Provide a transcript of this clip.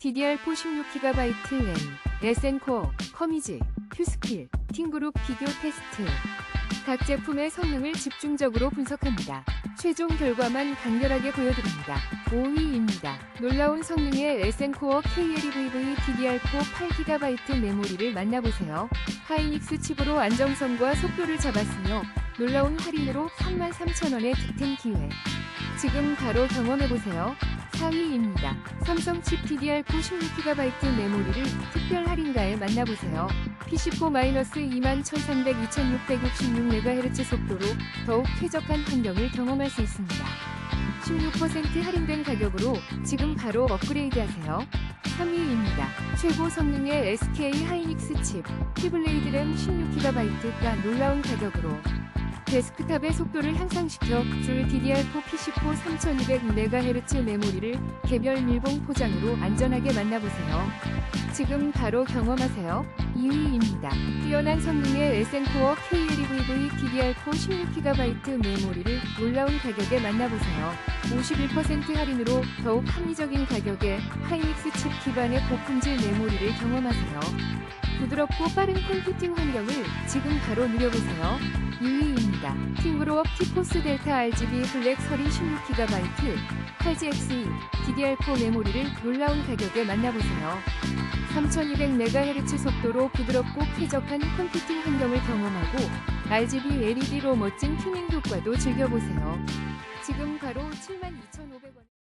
DDR4 16GB 램, SN코어, 커미즈, 큐스킬, 팅그룹 비교 테스트. 각 제품의 성능을 집중적으로 분석합니다. 최종 결과만 강렬하게 보여드립니다. 5위입니다. 놀라운 성능의 SN코어 KLEVV DDR4 8GB 메모리를 만나보세요. 하이닉스 칩으로 안정성과 속도를 잡았으며 놀라운 할인으로 33,000원의 득템 기회. 지금 바로 경험해보세요. 4위입니다. 삼성 칩 DDR4 16GB 메모리를 특별 할인가에 만나보세요. PC4-21,300, 2666MHz 속도로 더욱 쾌적한 환경을 경험할 수 있습니다. 16% 할인된 가격으로 지금 바로 업그레이드하세요. 3위입니다. 최고 성능의 SK 하이닉스 칩, 피블레이드 램 16GB가 놀라운 가격으로 데스크탑의 속도를 향상시켜 줄 DDR4 PC4 3200MHz 메모리를 개별 밀봉 포장으로 안전하게 만나보세요. 지금 바로 경험하세요. 2위입니다. 뛰어난 성능의 SN코어 KLEVV DDR4 16GB 메모리를 놀라운 가격에 만나보세요. 51% 할인으로 더욱 합리적인 가격에 하이닉스 칩 기반의 고품질 메모리를 경험하세요. 부드럽고 빠른 컴퓨팅 환경을 지금 바로 누려보세요. 2위입니다. 팅그로업 티포스 델타 RGB 블랙 서린 16GB 8GXE DDR4 메모리를 놀라운 가격에 만나보세요. 3200MHz 속도로 부드럽고 쾌적한 컴퓨팅 환경을 경험하고 RGB LED로 멋진 튜닝 효과도 즐겨보세요. 지금 바로 72,500원